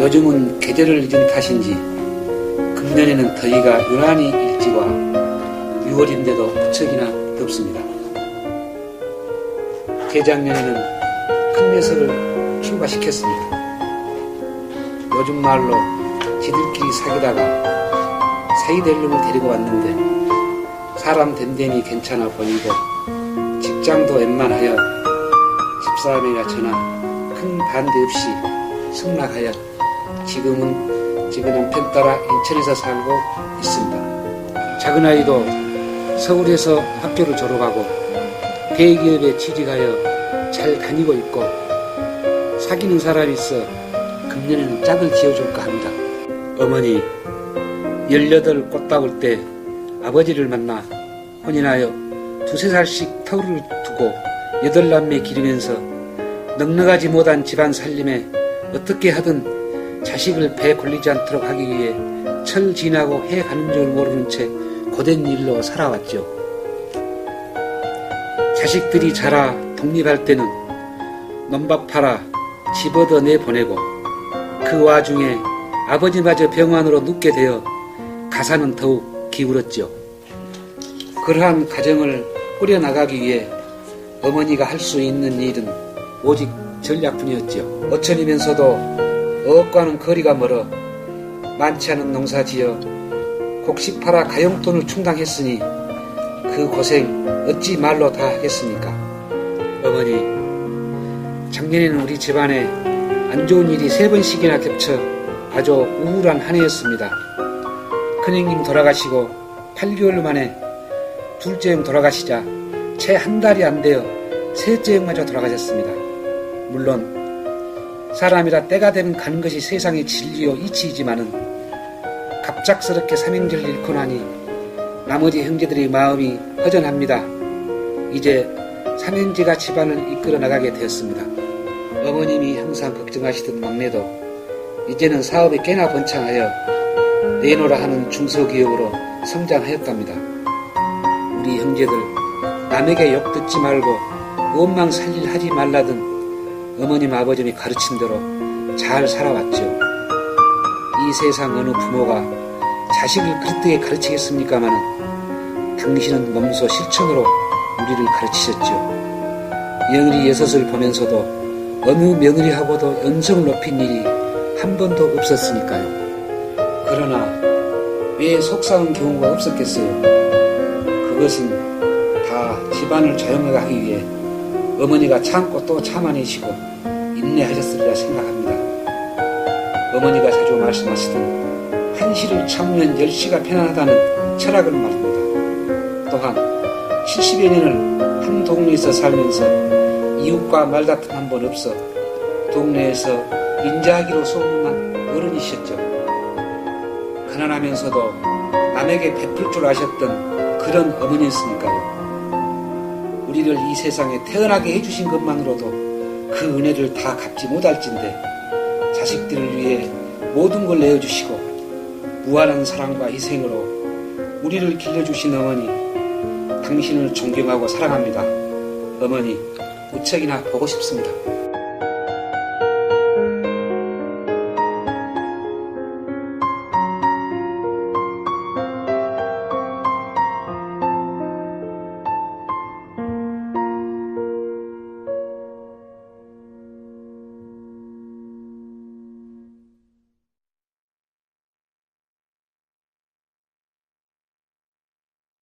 요즘은 계절을 잊은 탓인지 금년에는 더위가 유난히 일찍 와 6월인데도 무척이나 덥습니다. 재작년에는 큰 녀석을 출가시켰습니다. 요즘 말로 지들끼리 사귀다가 사이될 놈을 데리고 왔는데 사람 됨됨이 괜찮아 보이고 직장도 웬만하여 집사람이나 저나 큰 반대 없이 승낙하여 지금은 지금 남편 따라 인천에서 살고 있습니다. 작은 아이도 서울에서 학교를 졸업하고 대기업에 취직하여 잘 다니고 있고 사귀는 사람이 있어 금년에는 짝을 지어줄까 합니다. 어머니 18 꽃다울 때 아버지를 만나 혼인하여 두세 살씩 터울을 두고 여덟 남매 기르면서 넉넉하지 못한 집안 살림에 어떻게 하든 자식을 배 걸리지 않도록 하기 위해 철 지나고 해 가는 줄 모르는 채 고된 일로 살아왔죠. 자식들이 자라 독립할 때는 논밥 팔아 집 얻어 내보내고 그 와중에 아버지마저 병환으로 눕게 되어 가사는 더욱 기울었죠. 그러한 가정을 꾸려나가기 위해 어머니가 할 수 있는 일은 오직 전략뿐이었죠. 어천이면서도 어업과는 거리가 멀어 많지 않은 농사 지어 곡식 팔아 가용돈을 충당했으니 그 고생 어찌 말로 다 하겠습니까? 어머니, 작년에는 우리 집안에 안 좋은 일이 세 번씩이나 겹쳐 아주 우울한 한 해였습니다. 큰형님 돌아가시고 8개월 만에 둘째 형 돌아가시자 채 한 달이 안 되어 셋째 형마저 돌아가셨습니다. 물론 사람이라 때가 되면 가는 것이 세상의 진리요 이치이지만은 갑작스럽게 삼형제를 잃고 나니 나머지 형제들의 마음이 허전합니다. 이제 삼형제가 집안을 이끌어 나가게 되었습니다. 어머님이 항상 걱정하시던 막내도 이제는 사업에 꽤나 번창하여 내노라 하는 중소기업으로 성장하였답니다. 우리 형제들 남에게 욕 듣지 말고 원망 살릴 하지 말라던 어머님 아버님이 가르친 대로 잘 살아왔죠. 이 세상 어느 부모가 자식을 그릇되게 가르치겠습니까마는 당신은 몸소 실천으로 우리를 가르치셨죠. 며느리 여섯을 보면서도 어느 며느리하고도 연성을 높인 일이 한 번도 없었으니까요. 그러나 왜 속상한 경우가 없었겠어요? 그것은 다 집안을 조용하게 하기 위해 어머니가 참고 또 참아내시고 인내하셨으리라 생각합니다. 어머니가 자주 말씀하시던 한시를 참으면 열시가 편안하다는 철학을 말입니다. 또한 70여 년을 한 동네에서 살면서 이웃과 말다툼 한 번 없어 동네에서 인자하기로 소문난 어른이셨죠. 가난하면서도 남에게 베풀 줄 아셨던 그런 어머니였으니까요. 우리를 이 세상에 태어나게 해주신 것만으로도 그 은혜를 다 갚지 못할진데 자식들을 위해 모든 걸 내어주시고 무한한 사랑과 희생으로 우리를 길러주신 어머니 당신을 존경하고 사랑합니다. 어머니 무척이나 보고 싶습니다.